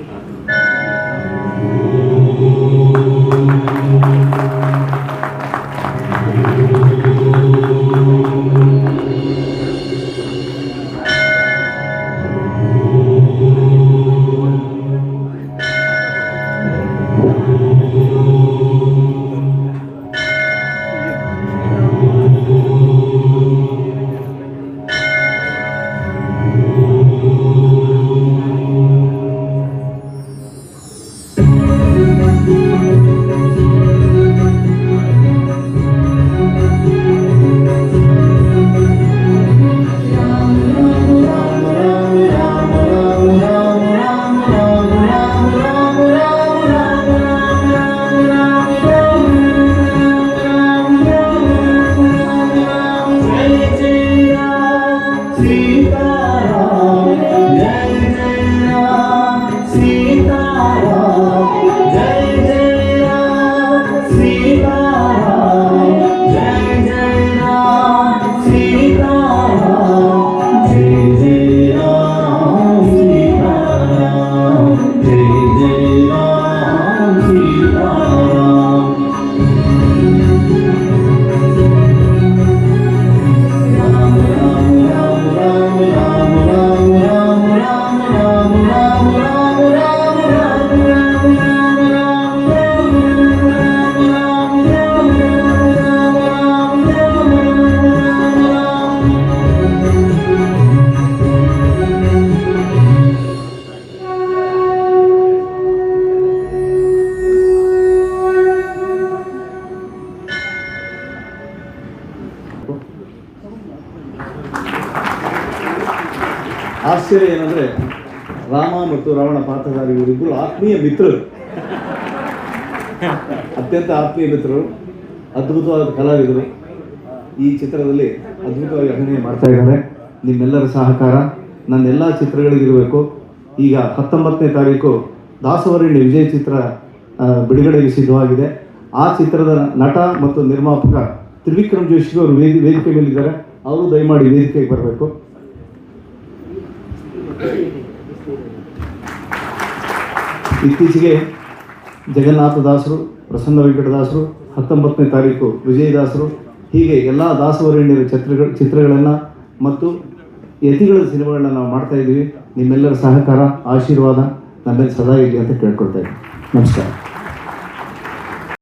음. ಆಶ್ಚರ್ಯ ಏನಂದ್ರೆ, ರಾಮ ಮತ್ತು ರಾವಣ ಪಾತ್ರಧಾರಿ ಇವರಿಬ್ಬರು ಆತ್ಮೀಯ ಮಿತ್ರರು. ಅತ್ಯಂತ ಆತ್ಮೀಯ ಮಿತ್ರರು, ಅದ್ಭುತವಾದ ಕಲಾವಿದರು. ಈ ಚಿತ್ರದಲ್ಲಿ ಅದ್ಭುತವಾಗಿ ಅಭಿನಯ ಮಾಡ್ತಾ ಇದ್ದಾರೆ. ನಿಮ್ಮೆಲ್ಲರ ಸಹಕಾರ ನನ್ನ ಎಲ್ಲ ಚಿತ್ರಗಳಿಗಿರಬೇಕು. ಈಗ ಹತ್ತೊಂಬತ್ತನೇ ತಾರೀಕು ದಾಸವರಣ್ಯ ವಿಜಯ ಚಿತ್ರ ಬಿಡುಗಡೆಗೆ ಸಿದ್ಧವಾಗಿದೆ. ಆ ಚಿತ್ರದ ನಟ ಮತ್ತು ನಿರ್ಮಾಪಕ ತ್ರಿವಿಕ್ರಮ್ ಜೋಶಿ ಅವರು ವೇದಿ, ವೇದಿಕೆ ಮೇಲಿದ್ದಾರೆ. ಅವರು ದಯಮಾಡಿ ವೇದಿಕೆಗೆ ಬರಬೇಕು. ಇತ್ತೀಚೆಗೆ ಜಗನ್ನಾಥದಾಸರು ಪ್ರಸನ್ನ ವೆಂಕಟದಾಸರು, ಹತ್ತೊಂಬತ್ತನೇ ತಾರೀಕು ವಿಜಯದಾಸರು, ಹೀಗೆ ಎಲ್ಲ ದಾಸವರೇಣ್ಯರ ಚಿತ್ರಗಳ, ಚಿತ್ರಗಳನ್ನು ಮತ್ತು ಯತಿಗಳ ಸಿನಿಮಾಗಳನ್ನ ನಾವು ಮಾಡ್ತಾ ಇದ್ದೀವಿ. ನಿಮ್ಮೆಲ್ಲರ ಸಹಕಾರ, ಆಶೀರ್ವಾದ ನಮ್ಮೆಲ್ಲ ಸದಾ ಇರಲಿ ಅಂತ ಕೇಳ್ಕೊಳ್ತಾ ಇದ್ದೀನಿ. ನಮಸ್ಕಾರ.